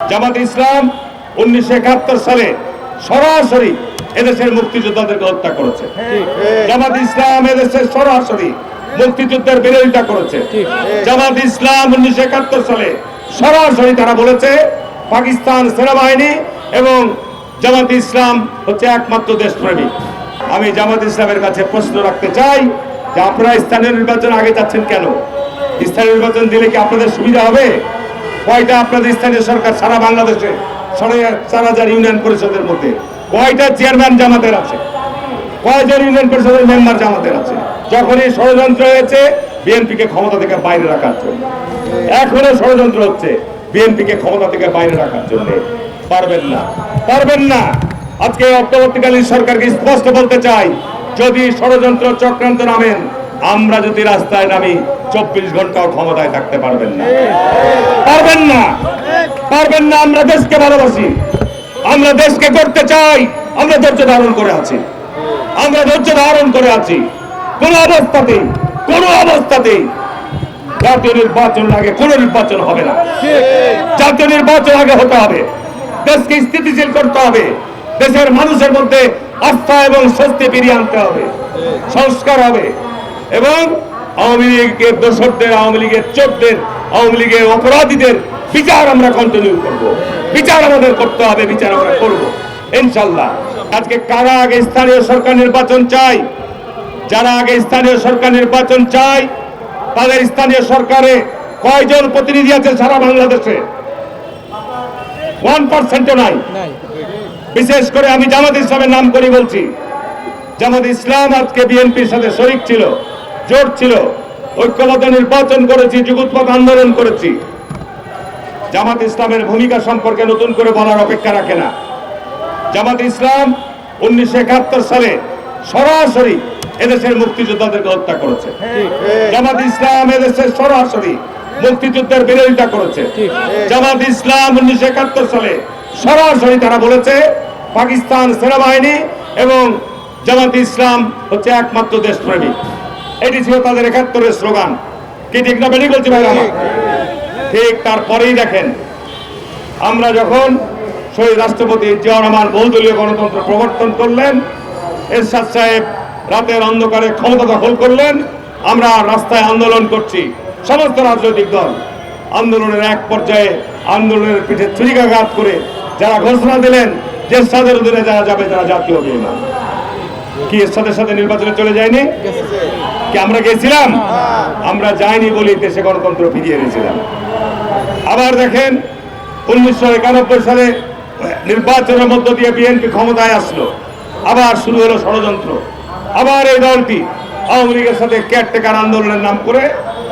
জামাত ইসলাম উনিশশো একাত্তর সালে সরাসরি এদেশের মুক্তিযোদ্ধাদেরকে হত্যা করেছে। জামাত ইসলাম এদেশের সরাসরি মুক্তিযুদ্ধের বিরোধিতা করেছে। জামাত ইসলাম উনিশশো একাত্তর সালে সরাসরি তারা বলেছে, পাকিস্তান সেনাবাহিনী এবং জামাত ইসলাম হচ্ছে একমাত্র দেশপ্রেমিক আমি জামাত ইসলামের কাছে প্রশ্ন রাখতে চাই যে আপনারা স্থানীয় নির্বাচন আগে যাচ্ছেন কেন? স্থানীয় নির্বাচন দিলে কি আপনাদের সুবিধা হবে? কয়টা আপনাদের স্থানীয় সরকার সারা বাংলাদেশে চার হাজার ইউনিয়ন পরিষদের মধ্যে? কয়টা চেয়ারম্যান জামাতের আছে? কয়জন ইউনিয়ন পরিষদের মেম্বার জামাতের আছে? যখনই ষড়যন্ত্র হয়েছে, বিএনপিকে ক্ষমতা থেকে বাইরে রাখার জন্য। এখনও ষড়যন্ত্র হচ্ছে, বিএনপিকে ক্ষমতা থেকে বাইরে রাখার জন্য। পারবেন না। পারবেন না। আজকে অন্তর্বর্তীকালীন সরকারকে স্পষ্ট বলতে চাই, যদি ষড়যন্ত্র চক্রান্ত নামেন আমরা যদি রাস্তায় নামি, চব্বিশ ঘন্টাও ক্ষমতায় থাকতে পারবেন না। পারবেন না। পারবেন না, আমরা দেশকে ভালোবাসি। আমরা দেশকে করতে চাই। আমরা ধৈর্য ধারণ করে আছি। আমরা ধৈর্য ধারণ করে আছি। কোন অবস্থাতেই কোন অবস্থাতেই জাতীয় নির্বাচন আগে, কোন নির্বাচন হবে না। জাতীয় নির্বাচন আগে হতে হবে। দেশকে স্থিতিশীল করতে হবে। দেশের মানুষের মধ্যে আস্থা এবং স্বস্তি ফিরিয়ে আনতে হবে। সংস্কার হবে। এবং আওয়ামী লীগের দোষরদের আওয়ামী লীগের চোরদের আওয়ামী লীগের অপরাধীদের বিচার আমরা কন্টিনিউ করব। বিচার আমাদের করতে হবে বিচার আমরা করব। ইনশাল্লাহ আজকে কারা আগে স্থানীয় সরকার নির্বাচন চাই যারা আগে স্থানীয় সরকার নির্বাচন চাই তাদের স্থানীয় সরকারে কয়জন প্রতিনিধি আছে সারা বাংলাদেশে? ওয়ান পার্সেন্টও নাই। বিশেষ করে আমি জামাত ইসলামের নাম করে বলছি। জামাত ইসলাম আজকে বিএনপির সাথে শরিক ছিল। জোট ছিল, ঐক্যবদ্ধ নির্বাচন করেছি যুগোৎপথ আন্দোলন করেছি। জামাত ইসলামের ভূমিকা সম্পর্কে নতুন করে বলার অপেক্ষা রাখে না। জামাত ইসলাম উনিশশো একাত্তর সালে সরাসরি এদেশের মুক্তিযোদ্ধাদেরকে হত্যা করেছে। জামাত ইসলাম এদেশের সরাসরি মুক্তিযুদ্ধের বিরোধিতা করেছে। জামাত ইসলাম উনিশশো একাত্তর সালে সরাসরি তারা বলেছে, পাকিস্তান সেনাবাহিনী এবং জামাত ইসলাম হচ্ছে একমাত্র দেশপ্রেমিক। এটি ছিল তাদের একাত্তরের স্লোগান। কি ঠিক না বেশি বলছি ভাই ঠিক, তারপরেই দেখেন। আমরা যখন শহীদ রাষ্ট্রপতি জিয়া রহমান বহুদলীয় গণতন্ত্র প্রবর্তন করলেন, এরশাদ সাহেব রাতের অন্ধকারে ক্ষমতা দখল করলেন, আমরা রাস্তায় আন্দোলন করছি। সমস্ত রাজনৈতিক দল আন্দোলনের এক পর্যায়ে আন্দোলনের পিঠে ছুরিকাঘাত করে যারা ঘোষণা দিলেন যে এরশাদের অধীনে যারা যাবে তারা জাতীয় বিমান কি সাথে সাথে নির্বাচনে চলে যায়নি? কি আমরা গেছিলাম? আমরা যাইনি বলি দেশে গণতন্ত্র ফিরিয়ে এনেছিলাম। আবার দেখেন, উনিশশো একানব্বই সালে নির্বাচনের মধ্য দিয়ে বিএনপি ক্ষমতায় আসলো। আবার শুরু হলো ষড়যন্ত্র। আবার এই দলটি আওয়ামী লীগের সাথে কেয়ারটেকার আন্দোলনের নাম করে,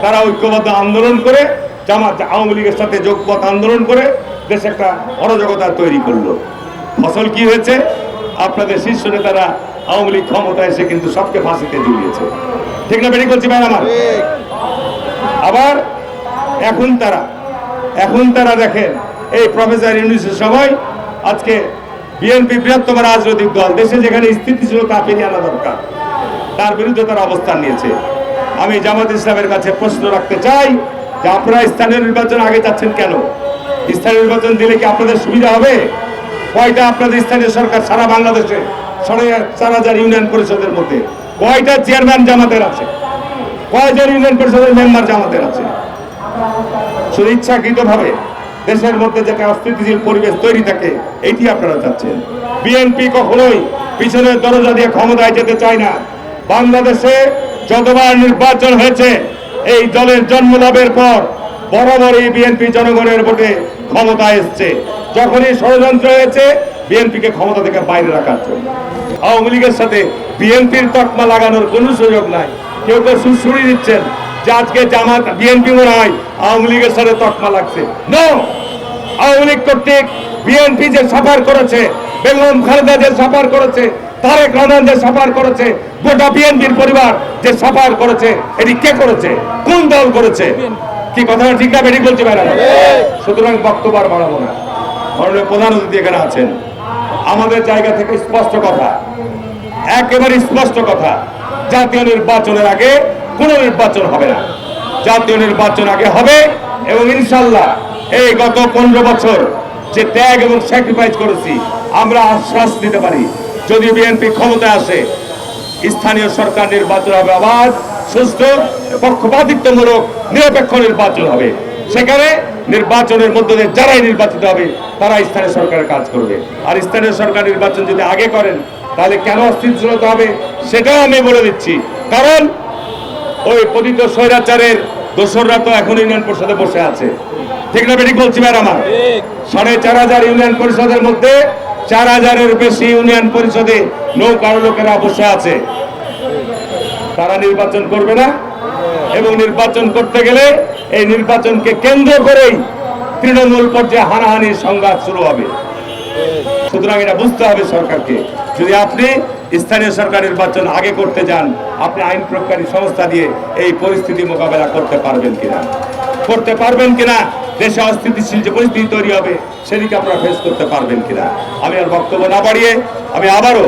তারা ঐক্যবদ্ধ আন্দোলন করে, জামাত আওয়ামী লীগের সাথে যোগপথ আন্দোলন করে দেশে একটা অরাজকতা তৈরি করল। ফসল কি হয়েছে? আপনাদের শীর্ষ নেতারা আওয়ামী লীগ ক্ষমতায় এসে কিন্তু সবকে ফাঁসিতে ঝুলিয়েছে ঠিক না, বেরিয়ে বলছি আমার? আবার এখন তারা এখন তারা দেখেন, এই প্রফেসর ইউনিসের সময় আজকে বিএনপি বৃহত্তম রাজনৈতিক দল, দেশে যেখানে স্থিতি ছিল স্থিতিশীলতা ফিরিয়ে আনা দরকার। তার বিরুদ্ধে তারা অবস্থান নিয়েছে। আমি জামাত ইসলামের কাছে প্রশ্ন রাখতে চাই যে আপনারা স্থানীয় নির্বাচন আগে যাচ্ছেন কেন? স্থানীয় নির্বাচন দিলে কি আপনাদের সুবিধা হবে? কয়টা আপনাদের স্থানীয় সরকার সারা বাংলাদেশে চার হাজার ইউনিয়ন পরিষদের মধ্যে? কয়টা চেয়ারম্যান জামাতের আছে? কয়জন ইউনিয়ন পরিষদের মেম্বার জামাতের আছে? শুধু ইচ্ছাকৃত ভাবে দেশের মধ্যে যাতে অস্থিতিশীল পরিবেশ তৈরি থাকে, এটি আপনারা চাচ্ছেন। বিএনপি কখনোই পিছনের দরজা দিয়ে ক্ষমতায় যেতে চায় না। বাংলাদেশে যতবার নির্বাচন হয়েছে, এই দলের জন্ম লাভের পর বরাবরই বিএনপি জনগণের ভোটে ক্ষমতায় এসছে। যখনই ষড়যন্ত্র হয়েছে, বিএনপিকে ক্ষমতা থেকে বাইরে রাখার জন্য। আওয়ামী লীগের সাথে বিএনপির তকমা লাগানোর কোনো সুযোগ নাই। কেউ কেউ সুশ্রুড়ি দিচ্ছেন যে আজকে জামাত বিএনপি মনে হয় আওয়ামী লীগের সাথে তকমা লাগছে। আওয়ামী লীগ কর্তৃক বিএনপি যে সাফার করেছে, বেগম খালেদা যে সাফার করেছে, তারেক রহমান যে সাফার করেছে, গোটা বিএনপির পরিবার যে সাফার করেছে, এটি কে করেছে? কোন দল করেছে? কি কথাটা ঠিক না বেরিয়ে বলতে পারে সুতরাং বক্তব্য আর বাড়াবো না। মাননীয় প্রধান অতিথি এখানে আছেন। আমাদের জায়গা থেকে স্পষ্ট কথা একেবারে স্পষ্ট কথা, জাতীয় নির্বাচনের আগে কোনো নির্বাচন হবে না। জাতীয় নির্বাচন আগে হবে এবং ইনশাল্লাহ এই গত পনেরো বছর যে ত্যাগ এবং স্যাক্রিফাইস করেছি, আমরা আশ্বাস দিতে পারি। যদি বিএনপি ক্ষমতায় আসে, স্থানীয় সরকার নির্বাচন হবে আবার সুস্থ পক্ষপাতিত্বমূলক, নিরপেক্ষ নির্বাচন হবে। সেখানে নির্বাচনের মধ্যে দিয়ে যারাই নির্বাচিত হবে, তারা স্থানীয় সরকারের কাজ করবে। আর স্থানীয় সরকার নির্বাচন যদি আগে করেন, তাহলে কেন অস্থিতিশীলতা হবে সেটাও আমি বলে দিচ্ছি। কারণ ওই পতিত স্বৈরাচারের দোসররা তো এখন ইউনিয়ন পরিষদে বসে আছে। ঠিক না বেঠিক বলছি ম্যাডাম আমার? সাড়ে চার হাজার ইউনিয়ন পরিষদের মধ্যে চার হাজারের বেশি ইউনিয়ন পরিষদে নৌকার লোকেরা বসে আছে। তারা নির্বাচন করবে না। এবং নির্বাচন করতে গেলে এই নির্বাচনকে কেন্দ্র করেই তৃণমূল পর্যায়ে হানাহানির সংঘাত শুরু হবে। সুতরাং এটা বুঝতে হবে সরকারকে। যদি আপনি স্থানীয় সরকার নির্বাচন আগে করতে যান, আপনি আইন প্রয়োগকারী সংস্থা দিয়ে এই পরিস্থিতি মোকাবেলা করতে পারবেন কিনা? করতে পারবেন কিনা? দেশে অস্থিতিশীল যে পরিস্থিতি তৈরি হবে, সেদিকে আপনারা ফেস করতে পারবেন কিনা? আমি আর বক্তব্য না বাড়িয়ে আমি আবারও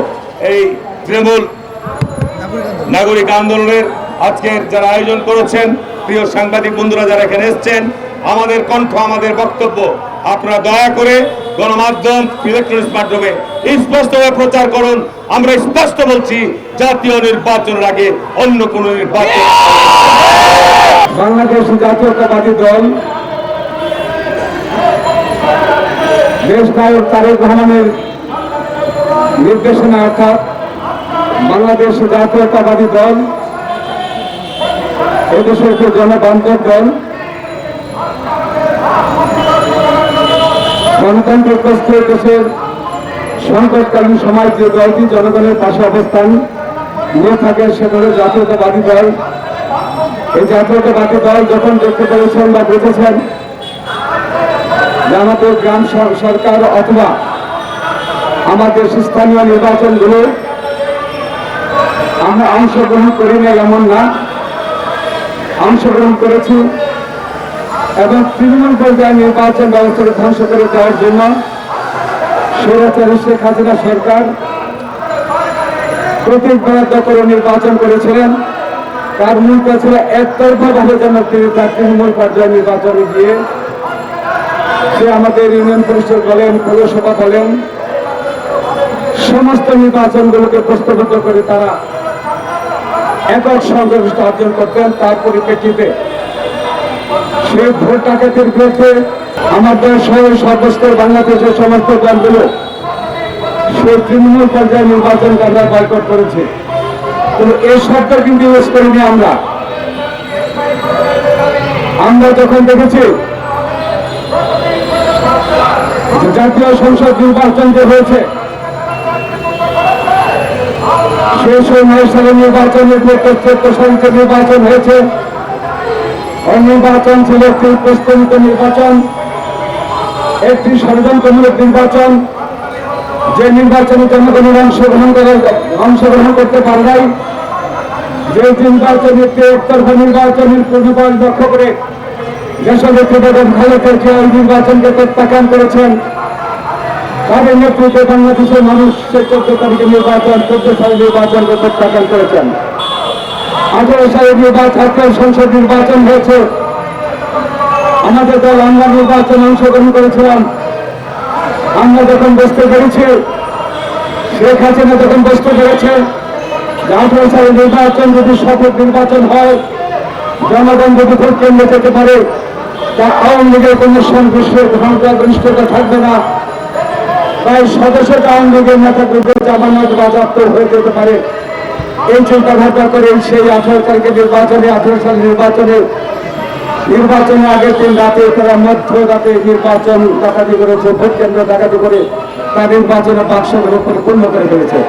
এই তৃণমূল নাগরিক আন্দোলনের আজকের যারা আয়োজন করেছেন প্রিয় সাংবাদিক বন্ধুরা যারা এখানে এসেছেন, আমাদের কণ্ঠ, আমাদের বক্তব্য, আপনারা দয়া করে গণমাধ্যম ইলেকট্রনিক্স মাধ্যমে স্পষ্টভাবে প্রচার করুন। আমরা স্পষ্ট বলছি, জাতীয় নির্বাচনের আগে অন্য কোন নির্বাচন বাংলাদেশ জাতীয়তাবাদী দল দেশ নায়ক তারেক রহমানের নির্দেশনা অর্থাৎ বাংলাদেশ জাতীয়তাবাদী দল এদেশের একটি জনবান্ধব দল গণতান্ত্রিক প্রস্তুত দেশের সংকটকালীন সময় যে দলটি জনগণের পাশে অবস্থান নিয়ে থাকে হল জাতীয়তাবাদী দল এই জাতীয়তাবাদী দল যখন দেখতে পেরেছেন বা যে আমাদের গ্রাম সরকার অথবা আমাদের স্থানীয় নির্বাচনগুলো আমরা অংশগ্রহণ করি না এমন না। অংশগ্রহণ করেছি এবং তৃণমূল পর্যায়ে নির্বাচন ব্যবস্থাকে ধ্বংস করে দেওয়ার জন্য স্বৈরাচারী শেখ হাসিনা সরকার প্রতীক বরাদ্দ করে নির্বাচন করেছিলেন। তার মূল ছিল একতরফা ভাবে যেন তিনি তার তৃণমূল পর্যায়ে নির্বাচনে গিয়ে সে আমাদের ইউনিয়ন পরিষদ বলেন, পৌরসভা বলেন, সমস্ত নির্বাচনগুলোকে প্রস্তাবিত করে তারা একক সংখ্যাগরিষ্ঠ অর্জন করতেন তার পরিপ্রেক্ষিতে। সেই ভোট ডাকাতের বিরুদ্ধে আমাদের সহ সর্বস্তর বাংলাদেশের সমস্ত দলগুলো সেই তৃণমূল পর্যায়ে নির্বাচনকে আমরা বয়কট করেছি। কিন্তু এই শব্দ কিন্তু ইউজ করিনি আমরা। আমরা যখন দেখেছি জাতীয় সংসদ নির্বাচন যে হয়েছে সেই সময় সালে নির্বাচনের সালে নির্বাচন হয়েছে। নির্বাচন ছিল প্রস্তাবিত নির্বাচন, একটি ষড়যন্ত্রমূলক নির্বাচন। যে নির্বাচনে জনগণের অংশগ্রহণ করার অংশগ্রহণ করতে পারে নাই, যে নির্বাচন একটি একতরফা নির্বাচনের পূর্ণফল লক্ষ্য করে দেশনেত্রী বেগম খালেদের যে নির্বাচনকে প্রত্যাখ্যান করেছেন। তাদের নেতৃত্বে বাংলাদেশের মানুষ সে চোদ্দ তারিখে নির্বাচন, চোদ্দ সালে নির্বাচনকে প্রত্যাখ্যান করেছেন। আঠারো সালে নির্বাচন সংসদ নির্বাচন হয়েছে। আমাদের দল আমরা নির্বাচনে অংশগ্রহণ করেছিলাম। আমরা যখন বুঝতে পেরেছি, শেখ হাসিনা যখন বুঝতে পেরেছে যে আঠারো সালে নির্বাচন যদি সঠিক নির্বাচন হয়, জনগণ যদি ভোট কেন্দ্রে যেতে পারে, তা আওয়ামী লীগের কোনো সংঘর্ষের সংখ্যাগরিষ্ঠতা থাকবে না। তাই সদস্য আওয়ামী লীগের নেতা গ্রুপের জামানত বাজাপ্ত হয়ে যেতে পারে। এই চিন্তাভাবনা করে সেই আঠারো তারিখের নির্বাচনে, আঠারো সাল নির্বাচনে নির্বাচনের আগের দিন রাতে তারা মধ্য রাতে নির্বাচন ডাকাতি করেছে, ভোট কেন্দ্র ডাকাতি করে তার নির্বাচনের বাক্সগুলো পরিপূর্ণ করে ফেলেছে।